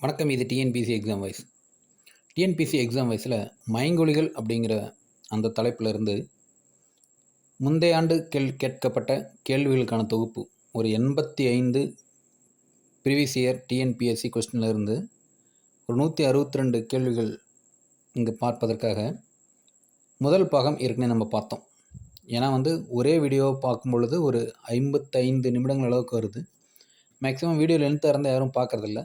வணக்கம் இது TNPSC exam wise TNPSC exam வைஸில் மயங்கொழிகள் அப்படிங்கிற அந்த தலைப்பில் இருந்து முந்தைய ஆண்டு கேள் கேட்கப்பட்ட கேள்விகளுக்கான தொகுப்பு ஒரு எண்பத்தி ஐந்து ப்ரீவியஸ் இயர் டிஎன்பிஎஸ்சி கொஸ்டின்லேருந்து ஒரு நூற்றி அறுபத்தி ரெண்டு கேள்விகள் இங்கே பார்ப்பதற்காக முதல் பாகம் ஏற்கனவே நம்ம பார்த்தோம். ஏன்னா வந்து ஒரே வீடியோ பார்க்கும் பொழுது ஒரு ஐம்பத்தைந்து நிமிடங்கள் அளவுக்கு வருது. மேக்ஸிமம் வீடியோ லென்த்தாக இருந்தால் யாரும் பார்க்குறதில்ல.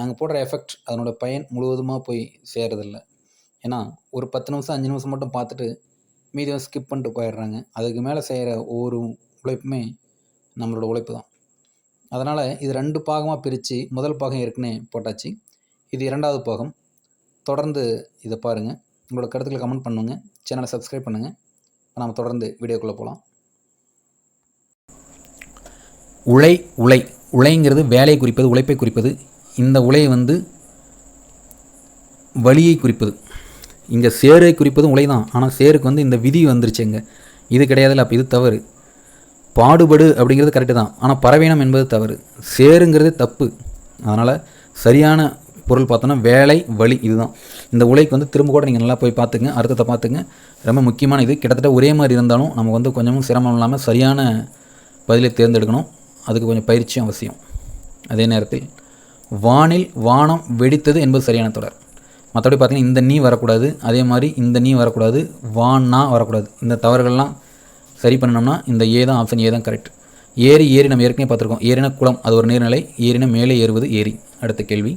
நாங்கள் போடுற எஃபெக்ட் அதனோட பயன் முழுவதுமாக போய் சேரதில்ல ஏன்னா ஒரு பத்து நிமிஷம் அஞ்சு நிமிஷம் மட்டும் பார்த்துட்டு மீதி ஸ்கிப் பண்ணிட்டு போயிடுறாங்க. அதுக்கு மேலே செய்கிற ஒவ்வொரு உழைப்புமே நம்மளோட உழைப்பு தான். அதனால் இது ரெண்டு பாகமாக பிரித்து முதல் பாகம் ஏற்கனவே போட்டாச்சு. இது இரண்டாவது பாகம். தொடர்ந்து இதை பாருங்கள் உங்களோட கருத்துக்களை கமெண்ட் பண்ணுங்கள் சேனலை சப்ஸ்கிரைப் பண்ணுங்கள் நம்ம தொடர்ந்து வீடியோக்குள்ளே போகலாம் உழை உழை. உழைங்கிறது வேலையை குறிப்பது உழைப்பை குறிப்பது இந்த உலை வந்து வழியை குறிப்பது. இங்கே சேரை குறிப்பதும் உலை தான் ஆனால் சேருக்கு வந்து இந்த விதி வந்துருச்சு இங்கே. இது கிடையாதுல்ல அப்போ இது தவறு. பாடுபடு அப்படிங்கிறது கரெக்டு தான். ஆனால் பறவைனம் என்பது தவறு. சேருங்கிறது தப்பு. அதனால் சரியான பொருள் பார்த்தோன்னா வேலை வழி இதுதான். இந்த உலைக்கு வந்து திரும்ப கூட நீங்கள் நல்லா போய் பார்த்துங்க அர்த்தத்தை பார்த்துங்க. ரொம்ப முக்கியமான இது. கிட்டத்தட்ட ஒரே மாதிரி இருந்தாலும் நமக்கு வந்து கொஞ்சமும் சிரமம் இல்லாமல் சரியான பதிலை தேர்ந்தெடுக்கணும். அதுக்கு கொஞ்சம் பயிற்சியும் அவசியம். அதே நேரத்தில் வானில் வானம் வெடித்தது என்பது சரியான தொடர். மற்றபடி பார்த்திங்கன்னா இந்த நீ வரக்கூடாது. அதே மாதிரி இந்த நீ வரக்கூடாது வான்னா வரக்கூடாது. இந்த தவறுகள்லாம் சரி பண்ணணும்னா இந்த ஏ தான் ஆப்ஷன் ஏ தான் கரெக்ட் ஏரி ஏரி நம்ம ஏற்கனவே பார்த்துருக்கோம். ஏறின குளம் அது ஒரு நீர்நிலை. ஏறின மேலே ஏறுவது ஏரி. அடுத்த கேள்வி.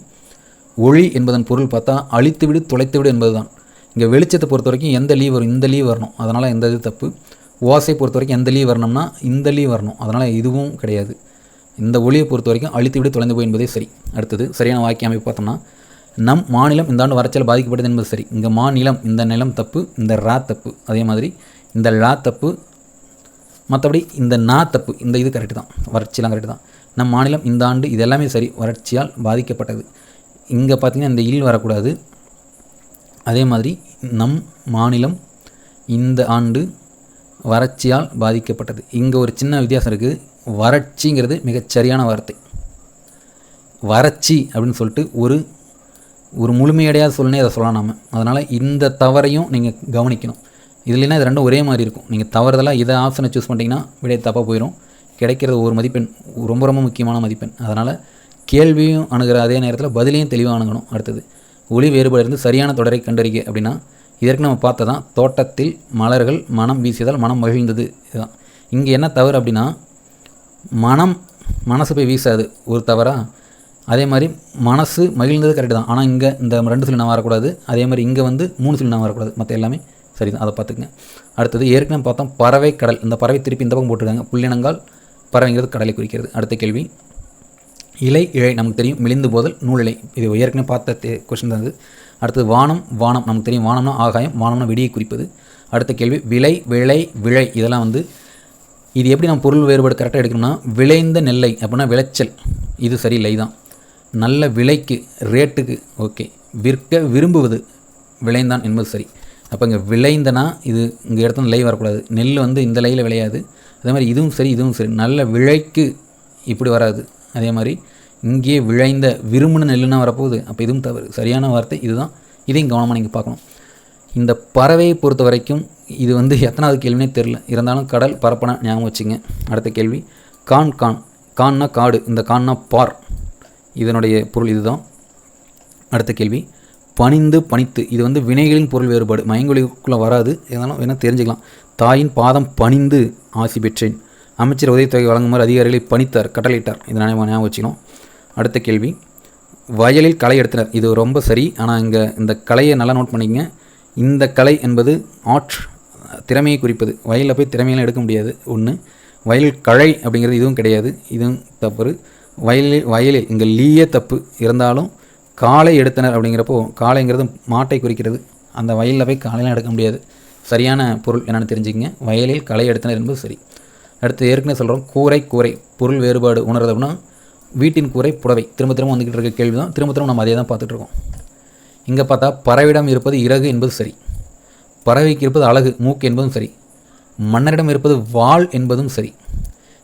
ஒளி என்பதன் பொருள் பார்த்தா அழித்து விடு தொலைத்து விடு என்பது தான் இங்கே வெளிச்சத்தை பொறுத்த வரைக்கும் எந்த லீவ் வரும் இந்த லீவ் வரணும். அதனால் எந்த இது தப்பு? ஓசை பொறுத்த வரைக்கும் எந்த லீவ் வரணும்னா இந்த லீவ் வரணும். அதனால் இதுவும் கிடையாது. இந்த ஒளியை பொறுத்த வரைக்கும் அழித்து விடு தொலைந்து போய் என்பதே சரி. அடுத்தது சரியான வாக்கிய அமைப்பு பார்த்தோம்னா நம் மாநிலம் இந்த ஆண்டு வறட்சியால் பாதிக்கப்பட்டது என்பது சரி. இங்கே மாநிலம் இந்த நிலம் தப்பு இந்த ரா தப்பு. அதே மாதிரி இந்த லா தப்பு மற்றபடி இந்த நா தப்பு இந்த இது கரெக்டு தான். வறட்சியெலாம் கரெக்டு தான். நம் மாநிலம் இந்த ஆண்டு இது எல்லாமே சரி வறட்சியால் பாதிக்கப்பட்டது. இங்கே பார்த்திங்கன்னா இந்த இல் வரக்கூடாது. அதே மாதிரி நம் மாநிலம் இந்த ஆண்டு வறட்சியால் பாதிக்கப்பட்டது. இங்கே ஒரு சின்ன வித்தியாசம் இருக்குது. வறட்சிங்கிறது மிகச்சரியான வார்த்தை. வறட்சி அப்படின்னு சொல்லிட்டு ஒரு ஒரு முழுமையடையாத சொல்லணே அதை சொல்லலாம் நாம். அதனால் இந்த தவறையும் நீங்கள் கவனிக்கணும். இதுலனா இது ரெண்டும் ஒரே மாதிரி இருக்கும். நீங்கள் தவறுதலாக இதை ஆப்ஷனை சூஸ் பண்ணிட்டீங்கன்னா விடைய தப்பாக போயிடும் கிடைக்கிறது ஒரு மதிப்பெண் ரொம்ப ரொம்ப முக்கியமான மதிப்பெண். அதனால் கேள்வியும் அணுகிற அதே நேரத்தில் பதிலையும் தெளிவாக அணுகணும். அடுத்தது ஒளி வேறுபாடு இருந்து சரியான தொடரை கண்டறிக்க அப்படின்னா இதற்கு நம்ம பார்த்ததான் தோட்டத்தில் மலர்கள் மனம் வீசியதால் மனம் மகிழ்ந்தது. இதுதான். இங்கே என்ன தவறு அப்படின்னா மனம் மனசு போய் வீசாது. ஒரு தவறா? அதே மாதிரி மனசு மகிழ்ந்தது கரெக்டு தான். ஆனால் இங்கே இந்த ரெண்டு சொல்லி நான் வரக்கூடாது. அதே மாதிரி இங்கே வந்து மூணு சொல்லி நான் வரக்கூடாது. மற்ற எல்லாமே சரி தான் அதை பார்த்துக்குங்க. அடுத்தது ஏற்கனவே பார்த்தோம் பறவை கடல். இந்த பறவை திருப்பி இந்த பக்கம் போட்டிருக்காங்க. புள்ளினங்கால் பறவைங்கிறது கடலை குறிக்கிறது. அடுத்த கேள்வி. இலை இழை நமக்கு தெரியும். மிளிந்து போதல் நூலிலை இது ஏற்கனவே பார்த்த கொஸ்டின் தான் அது அடுத்தது வானம் வானம். நமக்கு தெரியும் வானம்னா ஆகாயம் வானம்னா வெடியை குறிப்பது. அடுத்த கேள்வி. விலை விளை விழை. இதெல்லாம் வந்து இது எப்படி நம்ம பொருள் வேறுபாடு கரெக்டாக எடுக்கணும்னா விளைந்த நெல்லை அப்படின்னா விளைச்சல். இது சரியில்லை தான். நல்ல விலைக்கு ரேட்டுக்கு ஓகே விற்க விரும்புவது விளைந்தான் என்பது சரி. அப்போ இங்கே விளைந்தனா இது இங்கே இடத்துல லை வரக்கூடாது. நெல் வந்து இந்த லையில் விளையாது. அதே மாதிரி இதுவும் சரி இதுவும் சரி. நல்ல விளைக்கு இப்படி வராது. அதே மாதிரி இங்கே விளைந்த விரும்பின நெல்லுனா வரப்போகுது. அப்போ இதுவும் தவறு. சரியான வார்த்தை இதுதான். இதையும் கவனமாக நீங்கள் பார்க்கணும். இந்த பறவையை பொறுத்த வரைக்கும் இது வந்து எத்தனாவது கேள்வினே தெரில இருந்தாலும் கடல் பரப்பன ஞாபகம் வச்சுங்க. அடுத்த கேள்வி. கான் கான். கான்னா காடு. இந்த கான்னா பார். இதனுடைய பொருள் இதுதான். அடுத்த கேள்வி. பணிந்து பணித்து. இது வந்து வினைகளின் பொருள் வேறுபாடு. மயங்கொழிக்குள்ளே வராது. இருந்தாலும் வேணால் தெரிஞ்சுக்கலாம். தாயின் பாதம் பணிந்து ஆசி பெற்றேன். அமைச்சர் உதவித்தொகை வழங்குமாறு அதிகாரிகளை பணித்தார் கட்டளையிட்டார். இதை ஞாபகம் வச்சுக்கணும். அடுத்த கேள்வி. வயலில் களை எடுத்தனர். இது ரொம்ப சரி. ஆனால் இங்கே இந்த கலையை நல்லா நோட் பண்ணிக்கங்க. இந்த கலை என்பது ஆர்ட் திறமையை குறிப்பது. வயலில் போய் திறமையெல்லாம் எடுக்க முடியாது. ஒன்று வயல் கழை அப்படிங்கிறது இதுவும் கிடையாது. இதுவும் தப்பு வயலில் வயலில் இங்கே லீயே தப்பு இருந்தாலும் காலை எடுத்தனர் அப்படிங்கிறப்போ காளைங்கிறது மாட்டை குறிக்கிறது. அந்த வயலில் போய் காலையெல்லாம் எடுக்க முடியாது. சரியான பொருள் என்னென்னு தெரிஞ்சுக்கங்க. வயலில் களை எடுத்தனர் என்பது சரி. அடுத்து ஏற்கனவே சொல்கிறோம் கூரை கூரை பொருள் வேறுபாடு உணர்றது அப்படின்னா வீட்டின் கூரை புடவை. திரும்ப திரும்ப வந்துக்கிட்டு இருக்க கேள்வி தான் திரும்ப திரும்ப நம்ம அதே தான் பார்த்துட்ருக்கோம் இங்கே பார்த்தா பறவையிடம் இருப்பது இறகு என்பது சரி. பறவைக்கு இருப்பது அழகு மூக்கு என்பதும் சரி. மன்னரிடம் இருப்பது வாள் என்பதும் சரி.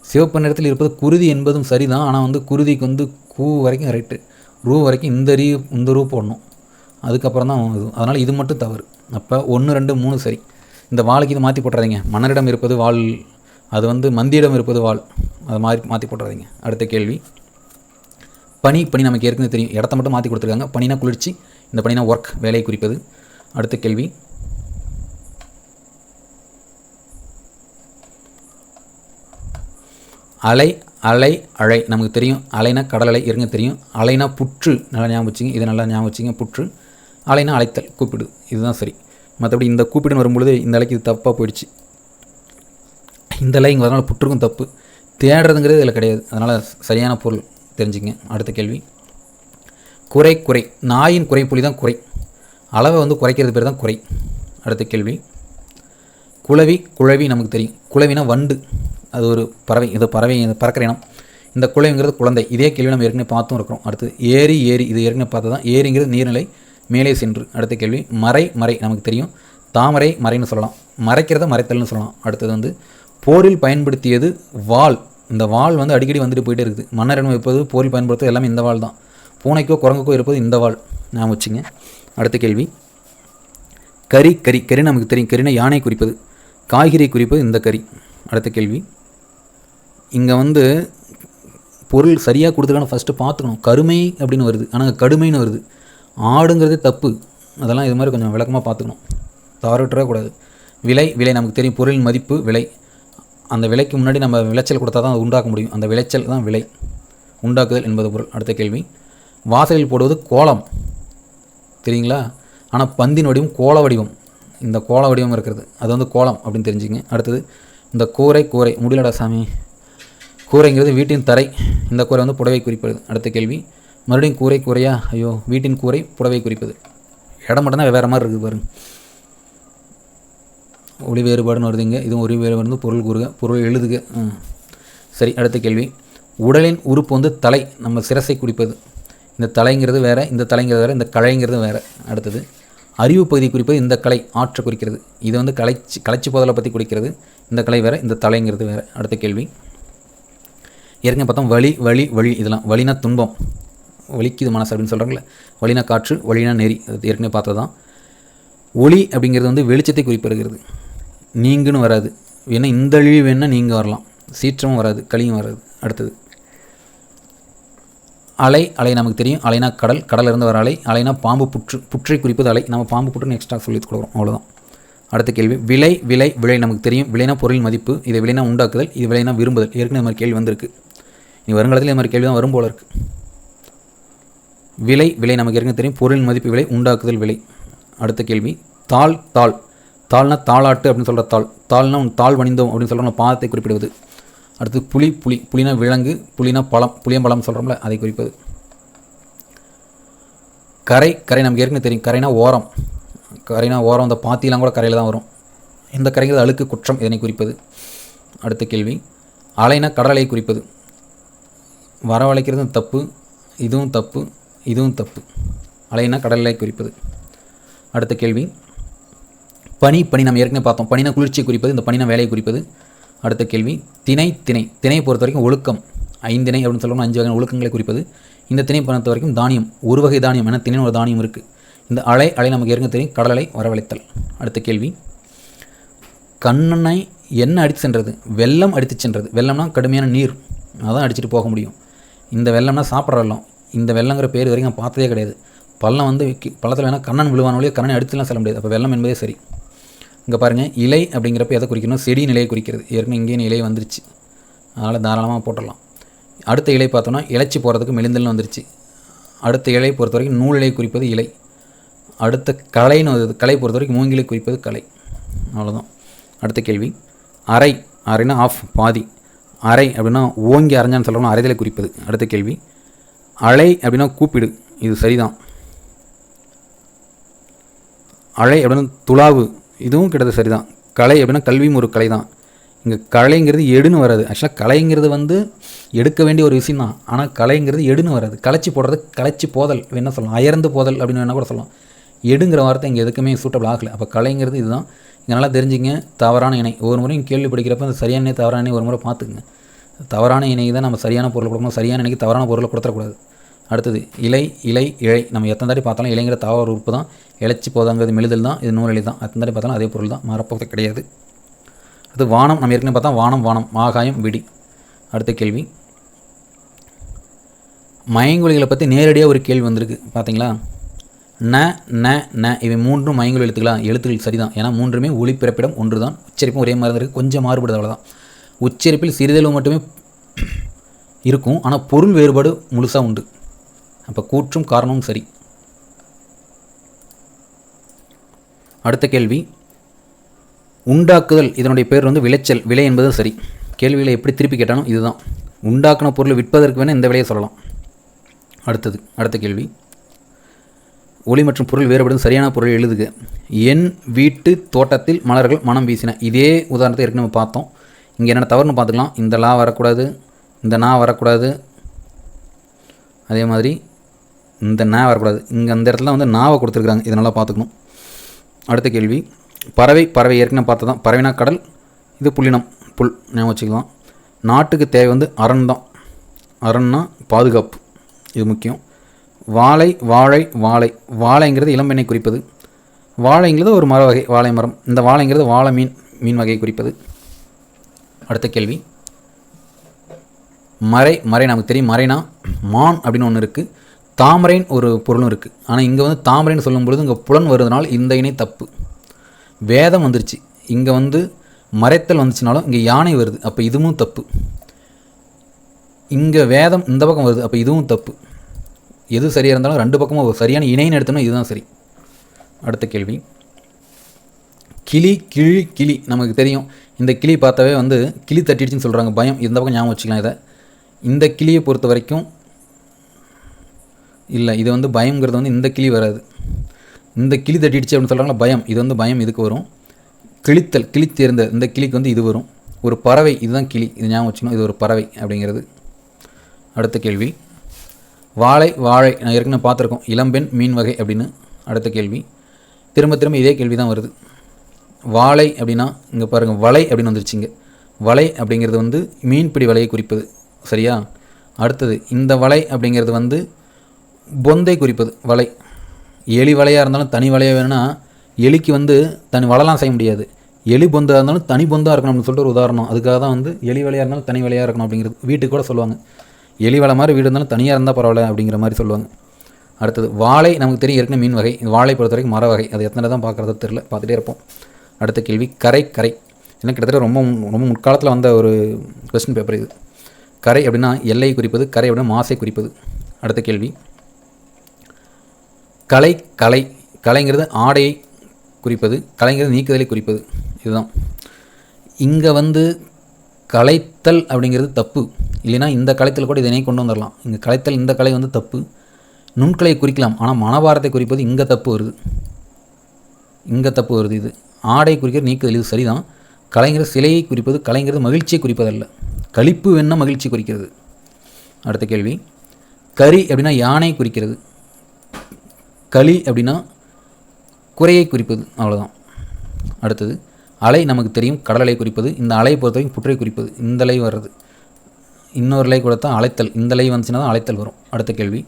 சிவப்பு நிறத்தில் இருப்பது குருதி என்பதும் சரி தான் ஆனால் வந்து குருதிக்கு வந்து கூ வரைக்கும் ரைட்டு ரூ வரைக்கும் இந்த ரீ இந்த ரூ போடணும். அதுக்கப்புறம் தான் இது அதனால் இது மட்டும் தவறு. அப்போ ஒன்று ரெண்டு மூணு சரி. இந்த வாளுக்கு இது மாற்றி போட்டுறாதீங்க. மன்னரிடம் இருப்பது வாள் அது வந்து மந்தியிடம் இருப்பது வாள். அதை மாதிரி மாற்றி போட்டுறாதீங்க. அடுத்த கேள்வி. பனி பனி நமக்கு ஏற்கனவே தெரியும். இடத்த மட்டும் மாற்றி கொடுத்துருக்காங்க. பனினா குளிர்ச்சி இந்த பணினா ஒர்க் வேலையை குறிப்பது. அடுத்த கேள்வி. அலை அலை அலை நமக்கு தெரியும் அலைனா கடல் அலை இருங்க தெரியும். அலைனா புற்று. நல்லா ஞாபகம் வச்சுங்க. இது நல்லா ஞாபகம் வச்சுங்க. புற்று. அலைனா அழைத்தல் கூப்பிடு. இதுதான் சரி. மற்றபடி இந்த கூப்பிடுன்னு வரும்பொழுது இந்த அலைக்கு இது தப்பாக போயிடுச்சு. இந்த அலை இங்கே வரனால புற்றுக்கும் தப்பு. தேடுறதுங்கிறது இதில் கிடையாது. அதனால் சரியான பொருள் தெரிஞ்சுங்க அடுத்த கேள்வி. குறை குறை. நாயின் குறைப்புலி தான் குறை. அளவை வந்து குறைக்கிறது பேர் தான் குறை. அடுத்த கேள்வி. குளவி குழவி நமக்கு தெரியும். குளவினா வண்டு. அது ஒரு பறவை. இது பறவை இது பறக்கிற இனம். இந்த குளவிங்கிறது குழந்தை. இதே கேள்வி நம்ம ஏற்கனவே பார்த்தும் இருக்கிறோம். அடுத்து ஏரி ஏரி. இது ஏற்கனவே பார்த்து தான். ஏரிங்கிறது நீர்நிலை மேலே சென்று. அடுத்த கேள்வி. மறை மறை நமக்கு தெரியும். தாமரை மறைன்னு சொல்லலாம். மறைக்கிறத மறைத்தல்னு சொல்லலாம். அடுத்தது வந்து போரில் பயன்படுத்தியது வாள் இந்த வாள் வந்து அடிக்கடி வந்துட்டு போயிட்டே இருக்குது. மன்னரிடம் வைப்பது? போரில் பயன்படுத்துவது எல்லாமே இந்த வாள் தான். பூனைக்கோ குரங்குக்கோ இருப்பது இந்த வாள் நான் வச்சுங்க. அடுத்த கேள்வி. கறி கறி கறி நமக்கு தெரியும். கறினா யானை குறிப்பது. காய்கறி குறிப்பது இந்த கறி. அடுத்த கேள்வி. இங்கே வந்து பொருள் சரியாக கொடுத்துருக்கான ஃபஸ்ட்டு பார்த்துக்கணும். கருமை அப்படின்னு வருது. ஆனால் கடுமைன்னு வருது. ஆடுங்கிறது தப்பு. அதெல்லாம் இது மாதிரி கொஞ்சம் விளக்கமாக பார்த்துக்கணும். தவறவிட்டுறவே கூடாது. விலை விலை நமக்கு தெரியும். பொருளின் மதிப்பு விலை. அந்த விலைக்கு முன்னாடி நம்ம விளைச்சல் கொடுத்தா தான் அதை உண்டாக்க முடியும். அந்த விளைச்சல் தான் விலை. உண்டாக்குதல் என்பது பொருள். அடுத்த கேள்வி. வாசலில் போடுவது கோலம். தெரியுங்களா? ஆனால் பந்தின் வடிவம் கோல வடிவம். இந்த கோல வடிவம் இருக்கிறது. அது வந்து கோலம் அப்படின்னு தெரிஞ்சுங்க. அடுத்தது இந்த கூரை கூரை. முடியலடா சாமி. கூரைங்கிறது வீட்டின் தரை. இந்த கூரை வந்து புடவை குறிப்பது. அடுத்த கேள்வி மறுபடியும் கூரை கூரையா? ஐயோ வீட்டின் கூரை புடவை குறிப்பது. இடம் மட்டும்தான் வேறு மாதிரி இருக்குது பாருங்க. ஒளி வேறுபாடுன்னு வருதுங்க. இதுவும் ஒளி வேறுபாடு பொருள் கூறுக பொருள் எழுதுக. சரி அடுத்த கேள்வி. உடலின் உறுப்பு வந்து தலை. நம்ம சிரசை குறிப்பது இந்த தலைங்கிறது வேறு இந்த தலைங்கிறது வேறு இந்த கலைங்கிறது வேறு. அடுத்தது அறிவு பகுதி குறிப்பது இந்த கலை ஆற்றை குறிக்கிறது. இது வந்து கலைச்சி கலைச்சி போதலை பற்றி குறிக்கிறது. இந்த கலை வேறு இந்த தலைங்கிறது வேறு. அடுத்த கேள்வி. ஏற்கனவே பார்த்தோம் வலி வலி வழி இதெல்லாம் வழினா துன்பம். வலிக்குது மனசு அப்படின்னு சொல்கிறாங்களே வலினா காற்று வழினா நெறி. அது ஏற்கனவே பார்த்தது தான் ஒளி அப்படிங்கிறது வந்து வெளிச்சத்தை குறிப்பிடுகிறது. நீங்குன்னு வராது. ஏன்னா இந்த அழிவு வேணால் நீங்கள் வரலாம். சீற்றமும் வராது களியும் வராது. அடுத்தது அலை அலை நமக்கு தெரியும். அலைனா கடல் கடல்ல இருந்து வர அலை. அலைனா பாம்பு புற்று புற்றை குறிப்பது அலை. நம்ம பாம்பு புற்றுன்னு எக்ஸ்ட்ரா சொல்லி கொடுக்குறோம். அவ்வளோதான் அடுத்த கேள்வி. விலை விலை விலை நமக்கு தெரியும். விலைனா பொருள் மதிப்பு. இதை விலைனா உண்டாக்குதல். இது விலைனா விரும்புதல். ஏற்கனவே மாதிரி கேள்வி வந்திருக்கு. இனி வருங்காலத்தில் இந்த மாதிரி கேள்வி தான் வரும் போல இருக்கு. விலை விலை நமக்கு ஏற்கனவே தெரியும். பொருளின் மதிப்பு விலை உண்டாக்குதல் விலை. அடுத்த கேள்வி. தாள் தாள். தாள்னா தாளாட்டு அப்படின்னு சொல்கிற தாள். தாள்னா உன் தாள் வணிந்தோம் அப்படின்னு சொல்கிற பாதத்தை குறிப்பிடுவது. அடுத்து புலி புலி புலினா விலங்கு புலினா பழம் புளியம்பழம் சொல்கிறோம்ல அதை குறிப்பது. கரை கரை நமக்கு ஏற்கனவே தெரியும். கரைனா ஓரம். கரைனா ஓரம் அந்த பாத்திலாம் கூட கரையில் தான் வரும். இந்த கரைங்கிறது அழுக்கு குற்றம் இதனை குறிப்பது. அடுத்த கேள்வி. அலைனா கடலை குறிப்பது. வரவழைக்கிறதும் தப்பு இதுவும் தப்பு இதுவும் தப்பு. அலைனா கடலை குறிப்பது. அடுத்த கேள்வி. பனி பனி நம்ம ஏற்கனவே பார்த்தோம். பனினா குளிர்ச்சியை குறிப்பது இந்த பனினா வேலையை குறிப்பது. அடுத்த கேள்வி. திணை திணை. திணையை பொறுத்த வரைக்கும் ஒழுக்கம். ஐந்திணை அப்படின்னு சொல்லணும்னா அஞ்சு வகையான ஒழுக்கங்களை குறிப்பது. இந்த திணை பொறுத்த வரைக்கும் தானியம் ஒரு வகை தானியம் என திணை ஒரு தானியம் இருக்குது இந்த அலை அலை நமக்கு ஏற்கனவே தெரியும். கடலலை வரவழைத்தல். அடுத்த கேள்வி. கண்ணனை என்ன அடித்து சென்றது? வெள்ளம் அடித்து சென்றது. வெள்ளம்னா கடுமையான நீர். அதான் அடிச்சுட்டு போக முடியும். இந்த வெள்ளம்னா சாப்பிட்ற வெள்ளம். இந்த வெள்ளங்கிற பேர் வரைக்கும் நான் பார்த்ததே கிடையாது. பள்ளம் வந்து பள்ளத்தில் வேணால் கண்ணன் விழுவான வழியாக கண்ணனை அடித்துலாம் சொல்ல முடியாது. அப்போ வெள்ளம் என்பதே சரி. இங்கே பாருங்கள் இலை அப்படிங்கிறப்ப எதை குறிக்கணும்? செடி நிலையை குறிக்கிறது. ஏற்கனவே இங்கேயும் இலை வந்துருச்சு. அதனால் தாராளமாக போட்டுடலாம். அடுத்த இலை பார்த்தோன்னா இலைச்சி போகிறதுக்கு மெலிந்தல்னு வந்துருச்சு. அடுத்த இலை பொறுத்த வரைக்கும் நூல் இலை குறிப்பது இலை. அடுத்த கலைன்னு வருது கலை பொறுத்த வரைக்கும் மூங்கிலை குறிப்பது கலை. அவ்வளோதான் அடுத்த கேள்வி. அரை அரைனா ஆஃப் பாதி. அரை அப்படின்னா ஓங்கி அரைஞ்சான்னு சொல்லணும் அரைதலை குறிப்பது. அடுத்த கேள்வி. அலை அப்படின்னா கூப்பிடு. இது சரிதான். அலை அப்படின்னா துளாவு. இதுவும் கிட்டத்தட்ட சரிதான். கலை அப்படின்னா கல்வியும் ஒரு கலை தான் இங்கே கலைங்கிறது எடுன்னு வராது. ஆக்சுவலாக கலைங்கிறது வந்து எடுக்க வேண்டிய ஒரு விஷயம் தான் ஆனால் கலைங்கிறது எடுன்னு வராது. களைச்சி போடுறது களைச்சி போதல். என்ன சொல்லலாம். அயர்ந்து போதல் அப்படின்னு வேணால் கூட சொல்லலாம். எடுங்கிற வார்த்தை இங்கே எதுக்குமே சூட்டபிள் ஆகலை. அப்போ கலைங்கிறது இதுதான். இங்கே நல்லா தெரிஞ்சுங்க. தவறான இணை. ஒவ்வொரு முறையும் கேள்வி படிக்கிறப்ப அந்த சரியான இணை தவறான இணை ஒரு முறை பார்த்துக்குங்க. தவறான இணைக்கு தான் நம்ம சரியான பொருளை கொடுக்கணும். சரியான இணைக்கு தவறான பொருளை கொடுத்துடக்கூடாது. அடுத்தது இலை இலை இழை. நம்ம எத்தனை தாட்டி பார்த்தாலும் இலைங்கிற தாவர உறுப்பு தான். இழைச்சி போதாங்கிறது மெழுதல் தான் இது நூல் தான். எத்தனை தாட்டி பார்த்தாலும் அதே பொருள் தான் மாறப்போவது கிடையாது. அடுத்து வானம். நம்ம ஏற்கனவே பார்த்தா வானம் வானம் ஆகாயம் விடி. அடுத்த கேள்வி. மயங்கொலிகளை பற்றி நேரடியாக ஒரு கேள்வி வந்திருக்கு பார்த்தீங்களா? ந ந ந. இவை மூன்றும் மயங்கொலி எழுத்துக்களா எழுத்துக்கள் சரிதான். ஏன்னா மூன்றுமே ஒளிப்பிறப்பிடம் ஒன்று தான் உச்சரிப்பும் ஒரே மாதிரி இருக்குது கொஞ்சம் மாறுபடுது அவ்வளோதான் உச்சரிப்பில் சிறிதளவு மட்டுமே இருக்கும். ஆனால் பொருள் வேறுபாடு முழுசாக உண்டு. அப்போ கூற்றும் காரணமும் சரி. அடுத்த கேள்வி. உண்டாக்குதல் இதனுடைய பேர் வந்து விளைச்சல் விலை என்பது சரி. கேள்விகளை எப்படி திருப்பி கேட்டாலும் இதுதான். உண்டாக்குன பொருளை விற்பதற்கு வேணால் இந்த விலையை சொல்லலாம். அடுத்தது அடுத்த கேள்வி. ஒளி மற்றும் பொருள் வேறுபடும் சரியான பொருள் எழுதுக. என் வீட்டு தோட்டத்தில் மலர்கள் மனம் வீசின. இதே உதாரணத்தை ஏற்கனவே நம்ம பார்த்தோம். இங்கே என்னென்ன தவறுன்னு பார்த்துக்கலாம். இந்த லா வரக்கூடாது இந்த நா வரக்கூடாது. அதே மாதிரி இந்த நா வரக்கூடாது. இங்கே அந்த இடத்துல வந்து நாவை கொடுத்துருக்குறாங்க. இதனால் பார்த்துக்கணும். அடுத்த கேள்வி. பறவை பறவை ஏற்கனவே பார்த்து தான் பறவைனா கடல் இது புள்ளினம். புல் ஞாபகம் வச்சுக்கலாம். நாட்டுக்கு தேவை வந்து அரண் தான். அரண்னா பாதுகாப்பு. இது முக்கியம். வாழை வாழை வாழை. வாழைங்கிறது இளம்பெண்ணை குறிப்பது. வாழைங்கிறது ஒரு மர வகை வாழை மரம். இந்த வாழைங்கிறது வாழை மீன் மீன் வகையை குறிப்பது. அடுத்த கேள்வி. மறை மறை நமக்கு தெரியும். மறைனா மான் அப்படின்னு ஒன்று இருக்குது தாமரைன்னு ஒரு பொருளும் இருக்குது ஆனால் இங்கே வந்து தாமரைன்னு சொல்லும் பொழுது இங்கே புலன் வருவதனால் இந்த இணை தப்பு. வேதம் வந்துருச்சு. இங்கே வந்து மறைத்தல் வந்துச்சுனாலும் இங்கே யானை வருது. அப்போ இதுவும் தப்பு. இங்கே வேதம் இந்த பக்கம் வருது. அப்போ இதுவும் தப்பு. எது சரியாக இருந்தாலும் ரெண்டு பக்கமும் ஒரு சரியான இணைன்னு எடுத்தோம்னா இதுதான் சரி. அடுத்த கேள்வி. கிளி கிளி கிளி. நமக்கு தெரியும். இந்த கிளி பார்த்தாவே வந்து கிளி தட்டிடுச்சுன்னு சொல்கிறாங்க பயம். இந்த பக்கம் ஞாபகம் வச்சுக்கலாம் இதை. இந்த கிளியை பொறுத்த வரைக்கும் இல்லை இது வந்து பயங்கிறது வந்து இந்த கிளி வராது. இந்த கிளி தட்டிடுச்சு அப்படின்னு சொல்கிறாங்களா பயம். இது வந்து பயம் இதுக்கு வரும். கிழித்தல் கிழித்தேர்ந்த இந்த கிளிக்கு வந்து இது வரும். ஒரு பறவை இதுதான் கிளி. இது ஞாபகம் வச்சுக்கணும் இது ஒரு பறவை அப்படிங்கிறது. அடுத்த கேள்வி. வாழை வாழை. நான் ஏற்கனவே பார்த்துருக்கோம். இளம்பெண் மீன் வகை அப்படின்னு அடுத்த கேள்வி. திரும்ப திரும்ப இதே கேள்வி தான் வருது. வாழை அப்படின்னா இங்கே பாருங்கள் வலை அப்படின்னு வந்துருச்சுங்க வலை அப்படிங்கிறது வந்து மீன்பிடி வலையை குறிப்பது. சரியா? அடுத்தது இந்த வலை அப்படிங்கிறது வந்து பொந்தை குறிப்பது வலை. எலி வலையாக இருந்தாலும் தனி வலையாக வேணும்னா எலிக்கு வந்து தனி வலைலாம் செய்ய முடியாது. எலி பொந்தாக இருந்தாலும் தனி பொந்தாக இருக்கணும் அப்படின்னு சொல்லிட்டு ஒரு உதாரணம். அதுக்காக தான் வந்து எலி வலையாக இருந்தாலும் தனி வலையாக இருக்கணும் அப்படிங்கிறது வீட்டுக்கு கூட சொல்லுவாங்க. எலி வலை மாதிரி வீடு இருந்தாலும் தனியாக இருந்தால் பரவாயில்ல அப்படிங்கிற மாதிரி சொல்லுவாங்க. அடுத்தது வாழை நமக்கு தெரியும் ஏற்கனவே மீன் வகை. வாழை பொறுத்த வரைக்கும் மர வகை. அது எத்தனை தான் பார்க்குறது தெரில பார்த்துட்டே இருப்போம். அடுத்த கேள்வி கரை கரை. ஏன்னா கிட்டத்தட்ட ரொம்ப ரொம்ப முற்காலத்தில் வந்த ஒரு கொஸ்டின் பேப்பர் இது. கரை அப்படின்னா எல்லையை குறிப்பது கரை அப்படின்னா மாசை குறிப்பது. அடுத்த கேள்வி கலை கலை கலைங்கிறது ஆடையை குறிப்பது கலைங்கிறது நீக்குதலை குறிப்பது. இதுதான். இங்கே வந்து கலைத்தல் அப்படிங்கிறது தப்பு. இல்லைன்னா இந்த கலைத்தல் கூட இதனை கொண்டு வந்துடலாம் இங்கே கலைத்தல் இந்த கலை வந்து தப்பு. நுண்கலை குறிக்கலாம். ஆனால் மனபாரத்தை குறிப்பது இங்கே தப்பு வருது. இங்கே தப்பு வருது இது. ஆடை குறிக்கிறது நீக்குதல். இது சரிதான். கலைஞர் சிலையை குறிப்பது கலைங்கிறது மகிழ்ச்சியை குறிப்பதல்ல. களிப்பு வேணால் மகிழ்ச்சி குறிக்கிறது. அடுத்த கேள்வி. கரி அப்படின்னா யானை குறிக்கிறது. களி அப்படின்னா குறையை குறிப்பது அவ்வளோதான் அடுத்தது அலை நமக்கு தெரியும் கடல் அலை குறிப்பது இந்த அலையை பொறுத்தவரைக்கும் புற்றை குறிப்பது இந்த அலை வர்றது. இன்னொரு லை கூட தான் அலைத்தல் இந்த அலை வந்துச்சுன்னா தான் அலைத்தல் வரும். அடுத்த கேள்வி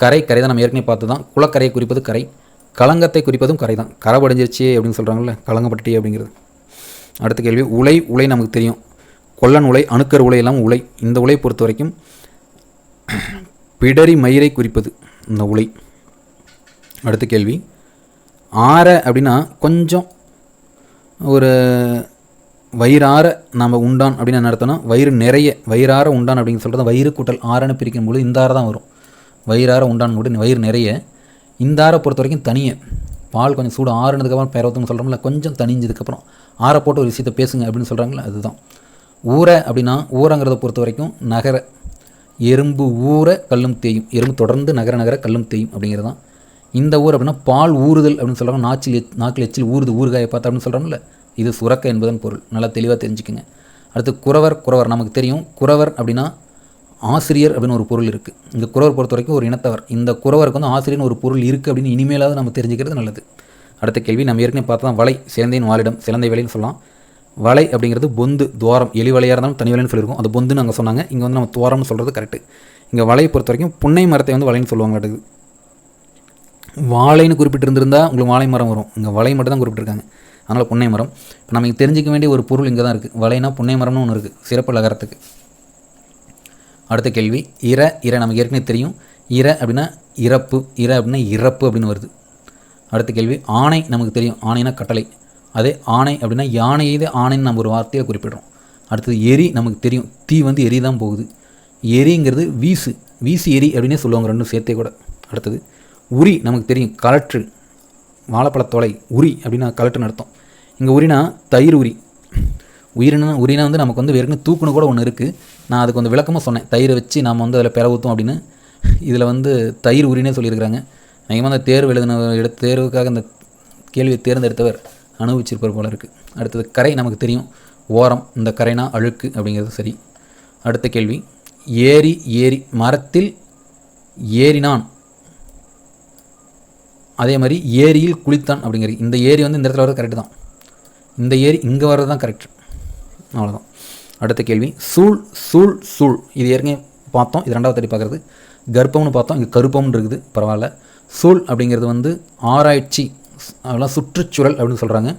கரை கரை தான் நம்ம ஏற்கனவே பார்த்து தான் குளக்கரையை குறிப்பது கரை களங்கத்தை குறிப்பதும் கரை தான் கரை படைஞ்சிருச்சு அப்படின்னு சொல்கிறாங்கல்ல களங்கப்பட்டுட்டே அப்படிங்கிறது. அடுத்த கேள்வி உலை உலை நமக்கு தெரியும். கொல்லன் உலை அணுக்கர் உலை எல்லாம் உலை. இந்த உலை பொறுத்த வரைக்கும் பிடரி மயிரை குறிப்பது இந்த உலை. அடுத்த கேள்வி. ஆற அப்படின்னா கொஞ்சம் ஒரு வயிறார நம்ம உண்டான் அப்படின்னு என்ன அர்த்தம்னா வயிறு நிறைய வயிறார உண்டான் அப்படின்னு சொல்கிறது வயிறு கூட்டல் ஆறுன்னு பிரிக்கும் பொழுது இந்த ஆறு தான் வரும். வயிறார உண்டான் கூட வயிறு நிறைய. இந்த ஆறை பொறுத்த வரைக்கும் தனியே. பால் கொஞ்சம் சூடு ஆறுனதுக்கப்புறம் பேரவத்துன்னு சொல்கிறோம்ல கொஞ்சம் தனிஞ்சதுக்கப்புறம் ஆற போட்டு ஒரு விஷயத்தை பேசுங்க அப்படின்னு சொல்கிறாங்களே அதுதான். ஊரை அப்படின்னா ஊரங்கிறத பொறுத்த வரைக்கும் நகர. எறும்பு ஊற கல்லும் தேயும். எறும்பு தொடர்ந்து நகர நகர கல்லும் தேயும் அப்படிங்கிறது தான் இந்த ஊர் அப்படின்னா பால் ஊறுதல் அப்படின்னு சொல்கிறாங்க நாச்சில் எச் நாக்கில் எச்சில் ஊறுது ஊறுகாயை பார்த்து அப்படின்னு சொல்கிறாங்கல்ல இது சுரக்க என்பதன் பொருள். நல்லா தெளிவாக தெரிஞ்சுக்குங்க. அடுத்து குறவர் குறவர் நமக்கு தெரியும். குறவர் அப்படின்னா ஆசிரியர் அப்படின்னு ஒரு பொருள் இருக்குது இந்த குறவர் பொறுத்த வரைக்கும் ஒரு இனத்தவர். இந்த குறவருக்கு வந்து ஆசிரியர்னு ஒரு பொருள் இருக்குது அப்படின்னு இனிமேலாவது நம்ம தெரிஞ்சுக்கிறது நல்லது. அடுத்த கேள்வி நம்ம ஏற்கனவே பார்த்தா தான் வலை சிறந்தையின் வாலிடம் சிறந்தை வலைன்னு சொல்லலாம். வலை அப்படிங்கிறது பொந்து துவாரம். எலி வலையாக இருந்தாலும் தனி வலைன்னு சொல்லியிருக்கோம். அது பொந்துன்னு அங்கே சொன்னாங்க. இங்கே வந்து நம்ம துவாரம்னு சொல்கிறது கரெக்டு இங்கே வலையை பொறுத்த வரைக்கும் புன்னை மரத்தை வந்து வலைன்னு சொல்லுவாங்க. வாழைன்னு குறிப்பிட்டிருந்திருந்தா உங்களுக்கு வாழை மரம் வரும். இங்கே வலை மட்டும் தான் குறிப்பிட்டிருக்காங்க. அதனால் புன்னை மரம். இப்போ நமக்கு தெரிஞ்சிக்க வேண்டிய ஒரு பொருள் இங்கே தான் இருக்குது வலைனா புன்னை மரம்னு ஒன்று இருக்குது சிறப்பு லகரத்துக்கு. அடுத்த கேள்வி. இர இர நமக்கு ஏற்கனவே தெரியும். இர அப்படின்னா இறப்பு இர அப்படின்னா இறப்பு அப்படின்னு வருது. அடுத்த கேள்வி. ஆணை நமக்கு தெரியும். ஆணைனா கட்டளை. அதே ஆணை அப்படின்னா யானை இது ஆணைன்னு நம்ம ஒரு வார்த்தையை குறிப்பிடுறோம். அடுத்தது எரி நமக்கு தெரியும். தீ வந்து எரி தான் போகுது. எரிங்கிறது வீசு. வீசு எரி அப்படின்னே சொல்லுவாங்க ரெண்டும் சேர்த்தே கூட. அடுத்தது உரி நமக்கு தெரியும். கலற்று. வாழைப்பழத்தோலை உரி அப்படின்னா கலட்டுன்னு அர்த்தம். இங்கே உரினா தயிர் உரி. உயிரினா உரினா வந்து நமக்கு வந்து வெறும் தூக்குன்னு கூட ஒன்று இருக்குது நான் அதுக்கு வந்து விளக்கமாக சொன்னேன். தயிரை வச்சு நாம் வந்து அதில் பெற ஊற்றும் அப்படின்னு. இதில் வந்து தயிர் உரினே சொல்லியிருக்கிறாங்க. அதிகமாக அந்த தேர்வு எழுதின எடுத்த தேர்வுக்காக அந்த கேள்வியை தேர்ந்தெடுத்தவர் அனுபவிச்சிருப்பார் போல இருக்குது அடுத்தது கரை நமக்கு தெரியும். ஓரம் இந்த கரைனா அழுக்கு அப்படிங்கிறது சரி. அடுத்த கேள்வி. ஏரி ஏரி மரத்தில் ஏறினான். அதே மாதிரி ஏரியில் குளித்தான் அப்படிங்கிறது. இந்த ஏரி வந்து இந்த இடத்துல வர்றது கரெக்டு தான். இந்த ஏரி இங்கே வர்றது தான் கரெக்ட் அவ்வளோதான் அடுத்த கேள்வி. சூழ் சூழ் சூழ். இது ஏற்கனவே பார்த்தோம். இது ரெண்டாவது தடி பார்க்குறது. கர்ப்பம்னு பார்த்தோம். இங்கே கருப்பம்னு இருக்குது. பரவாயில்ல. சூழ் அப்படிங்கிறது வந்து ஆராய்ச்சி அதெல்லாம் சுற்றுச்சூழல் அப்படின்னு சொல்கிறாங்க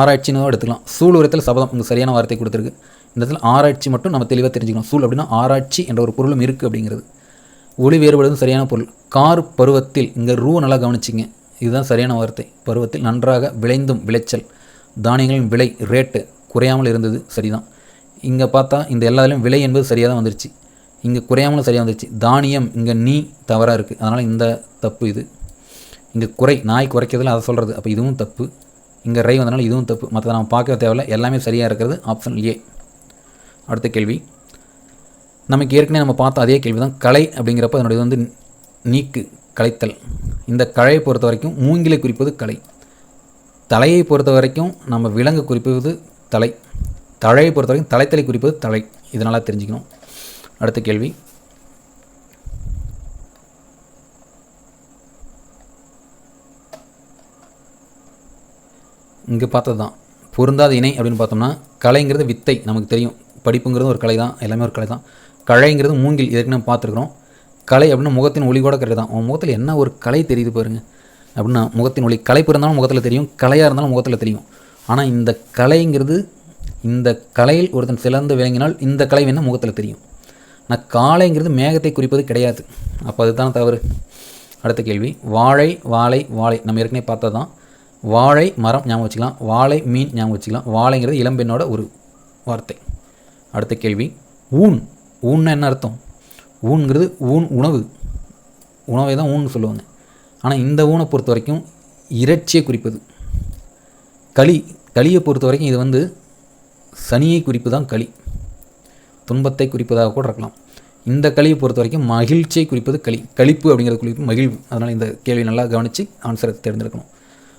ஆராய்ச்சின்னு எடுத்துக்கலாம். சூழ் உரத்தில் சபதம். இங்கே சரியான வார்த்தை கொடுத்துருக்கு. இந்த இடத்துல ஆராய்ச்சி மட்டும் நம்ம தெளிவாக தெரிஞ்சுக்கணும் சூழ் அப்படின்னா ஆராய்ச்சி என்ற ஒரு பொருளும் இருக்குது அப்படிங்கிறது. ஒளி வேறுபடுவது சரியான பொருள். கார் பருவத்தில் இங்கே ரூ நல்லா கவனிச்சிங்க. இதுதான் சரியான வார்த்தை. பருவத்தில் நன்றாக விளைந்தும் விளைச்சல். தானியங்களின் விலை ரேட்டு குறையாமல் இருந்தது சரிதான். இங்கே பார்த்தா இந்த எல்லாத்துலேயும் விலை என்பது சரியாக தான் வந்துருச்சு. இங்கே குறையாமலும் சரியாக வந்துருச்சு. தானியம் இங்கே நீ தவறாக இருக்குது அதனால் இந்த தப்பு இது. இங்கே குறை நாய் குறைக்கிறதுல அதை சொல்கிறது அப்போ இதுவும் தப்பு. இங்கே ரை வந்தனால இதுவும் தப்பு. மற்ற நம்ம பார்க்க தேவையில்ல. எல்லாமே சரியாக இருக்கிறது ஆப்ஷன் ஏ அடுத்த கேள்வி. நமக்கு ஏற்கனவே நம்ம பார்த்த அதே கேள்வி தான் கலை அப்படிங்கிறப்ப அதனுடைய வந்து நீக்கு கலைத்தல். இந்த கலையை பொறுத்த வரைக்கும் மூங்கிலை குறிப்பது கலை. தலையை பொறுத்த வரைக்கும் நம்ம விலங்கு குறிப்பது தலை. தழையை பொறுத்த வரைக்கும் தலைத்தலை குறிப்பது தலை. இதனால் தெரிஞ்சுக்கணும். அடுத்த கேள்வி. இங்கே பார்த்தது தான் பொருந்தாத இணை அப்படின்னு பார்த்தோம்னா கலைங்கிறது வித்தை நமக்கு தெரியும். படிப்புங்கிறது ஒரு கலை தான் எல்லாமே ஒரு கலை தான் கலைங்கிறது மூங்கில் இதற்கு நம்ம பார்த்துருக்குறோம். கலை அப்படின்னா முகத்தின் ஒளி கூட கரெக்ட் தான் உன் முகத்தில் என்ன ஒரு கலை தெரியுது பாருங்கள் அப்படின்னா முகத்தின் ஒளி கலைப்பு இருந்தாலும் முகத்தில் தெரியும் கலையாக இருந்தாலும் முகத்தில் தெரியும். ஆனால் இந்த கலைங்கிறது இந்த கலையில் ஒருத்தன் சிறந்து விளங்கினால் இந்த கலை வேணால் முகத்தில் தெரியும். ஆனால் காளைங்கிறது மேகத்தை குறிப்பது கிடையாது. அப்போ அதுதான் தவறு. அடுத்த கேள்வி. வாழை வாழை வாழை. நம்ம ஏற்கனவே பார்த்தது தான் வாழை மரம் ஞாபகம் வச்சுக்கலாம். வாழை மீன் ஞாபகம் வச்சுக்கலாம். வாழைங்கிறது இளம்பெண்ணோட ஒரு வார்த்தை. அடுத்த கேள்வி. ஊன். ஊன்னா என்ன அர்த்தம்? ஊன்கிறது ஊன் உணவு. உணவை தான் ஊன்னு சொல்லுவாங்க. ஆனால் இந்த ஊனை பொறுத்த வரைக்கும் இறைச்சியை குறிப்பது. களி களியை பொறுத்த வரைக்கும் இது வந்து சனியை குறிப்பு தான் களி. துன்பத்தை குறிப்பதாக கூட இருக்கலாம். இந்த களியை பொறுத்த வரைக்கும் மகிழ்ச்சியை குறிப்பது களி. களிப்பு அப்படிங்கிறது குறிப்பு மகிழ்வு. அதனால் இந்த கேள்வி நல்லா கவனித்து ஆன்சரை தேர்ந்தெடுக்கணும்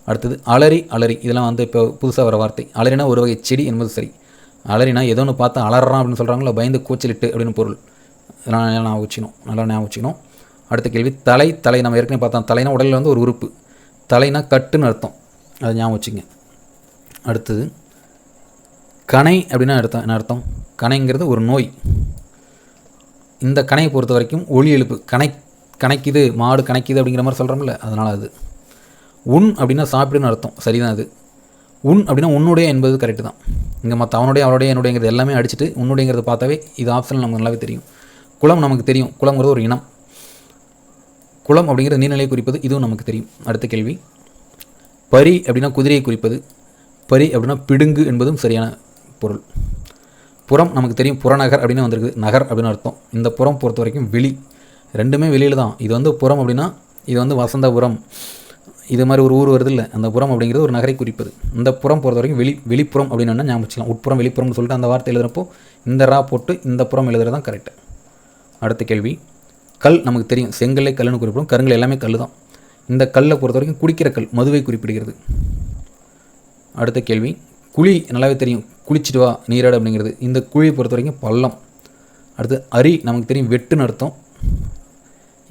அடுத்தது அலறி அலறி. இதெல்லாம் வந்து இப்போ புதுசாக வர வார்த்தை. அலறினா ஒரு வகை செடி என்பது சரி. அலறினா ஏதோ ஒன்று பார்த்தா அலறான் அப்படின்னு சொல்கிறாங்களோ பயந்து கூச்சலிட்டு அப்படின்னு பொருள். இதெல்லாம் நல்லா ஞாபகம் வச்சுக்கணும். நல்லா ஞாபகம் வச்சுக்கணும். அடுத்த கேள்வி தலை தலை. நம்ம ஏற்கனவே பார்த்தோம் தலைனா உடலில் வந்து ஒரு உறுப்பு. தலைனா கட்டுன்னு அர்த்தம். அதை ஞாபகம் வச்சுங்க. அடுத்தது கணை அப்படின்னா அர்த்தம்? என்ன அர்த்தம்? கணைங்கிறது ஒரு நோய். இந்த கணையை பொறுத்த வரைக்கும் ஒளி எழுப்பு. கணை கணக்கிது மாடு கணக்கிது அப்படிங்கிற மாதிரி சொல்கிறோம்ல அதனால் அது. உண் அப்படின்னா சாப்பிடுன்னு அர்த்தம். சரிதான் அது. உன் அப்படின்னா உன்னுடைய என்பது கரெக்டு தான். இங்கே மற்ற அவனுடைய அவனுடைய என்னுடையங்கிறது எல்லாமே அடிச்சுட்டு உன்னுடையங்கிறத பார்த்தாவே இது ஆப்ஷன் நமக்கு நல்லாவே தெரியும். குளம் நமக்கு தெரியும். குளம்ங்கிறது ஒரு இனம். குளம் அப்படிங்கிற நீர்நிலையை குறிப்பது இதுவும் நமக்கு தெரியும். அடுத்த கேள்வி. பரி அப்படின்னா குதிரையை குறிப்பது. பரி அப்படின்னா பிடுங்கு என்பதும் சரியான பொருள். புறம் நமக்கு தெரியும் புறநகர் அப்படின்னு வந்திருக்கு நகர் அப்படின்னு அர்த்தம். இந்த புறம் பொறுத்த வரைக்கும் வெளி. ரெண்டுமே வெளியில் தான். இது வந்து புறம் அப்படின்னா இது வந்து வசந்தபுரம். இது மாதிரி ஒரு ஊர் வருது இல்லை அந்த புறம் அப்படிங்கிறது ஒரு நகரை குறிப்பது. இந்த புறம் பொறுத்த வரைக்கும் வெளி வெளிப்புறம் அப்படின்னு ஞாபகம் வச்சுக்கலாம். உட்புறம் வெளிப்புறம்னு சொல்லிட்டு அந்த வார்த்தை எழுதுகிறப்போ இந்த ரா போட்டு இந்த புறம் எழுதுறது தான் கரெக்டு அடுத்த கேள்வி. கல் நமக்கு தெரியும். செங்கல்லை கல்லுன்னு குறிப்பிடும். கருங்கல் எல்லாமே கல் தான் இந்த கல்லை பொறுத்த வரைக்கும் குடிக்கிற கல் மதுவை குறிப்பிடுகிறது. அடுத்த கேள்வி. குழி நல்லாவே தெரியும். குளிச்சுட்டு வா நீராடு அப்படிங்கிறது. இந்த குழியை பொறுத்த வரைக்கும் பள்ளம். அடுத்து அரி நமக்கு தெரியும். வெட்டுன்னு அர்த்தம்.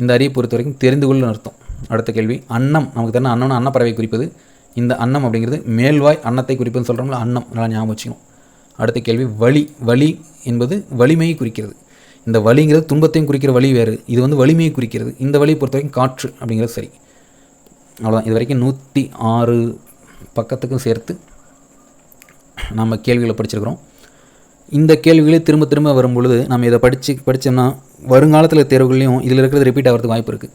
இந்த அரியை பொறுத்த வரைக்கும் தெரிந்து கொள்ளுன்னு அர்த்தம். அடுத்த கேள்வி. அன்னம் நமக்கு தெரிஞ்ச அன்னம்னு அன்னப்பறவை குறிப்பது. இந்த அன்னம் அப்படிங்கிறது மேல்வாய் அன்னத்தை குறிப்புன்னு சொல்கிறோம்ல அன்னம். நல்லா ஞாபகம் வச்சுக்கணும். அடுத்த கேள்வி வலி. வலி என்பது வலிமையை குறிக்கிறது. இந்த வலிங்கிறது துன்பத்தையும் குறிக்கிற வலி வேறு. இது வந்து வலிமையை குறிக்கிறது. இந்த வலியை பொறுத்த வரைக்கும் காற்று அப்படிங்கிறது சரி. அவ்வளோதான் இது வரைக்கும் நூற்றி ஆறு பக்கத்துக்கும் சேர்த்து நம்ம கேள்விகளை படிச்சிருக்கிறோம். இந்த கேள்விகளே திரும்ப திரும்ப வரும் பொழுது நம்ம இதை படித்து படித்தோம்னா வருங்காலத்தில் தேர்வுகள்லையும் இதில் இருக்கிறது ரிப்பீட் ஆகிறதுக்கு வாய்ப்பு இருக்குது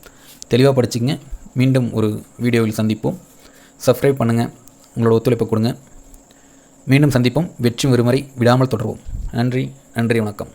தெளிவாக படிச்சிங்க மீண்டும் ஒரு வீடியோவில் சந்திப்போம். சப்ஸ்கிரைப் பண்ணுங்கள் உங்களோட ஒத்துழைப்பை கொடுங்க. மீண்டும் சந்திப்போம். வெற்றி ஒருமுறை விடாமல் தொடர்வோம். நன்றி. நன்றி. வணக்கம்.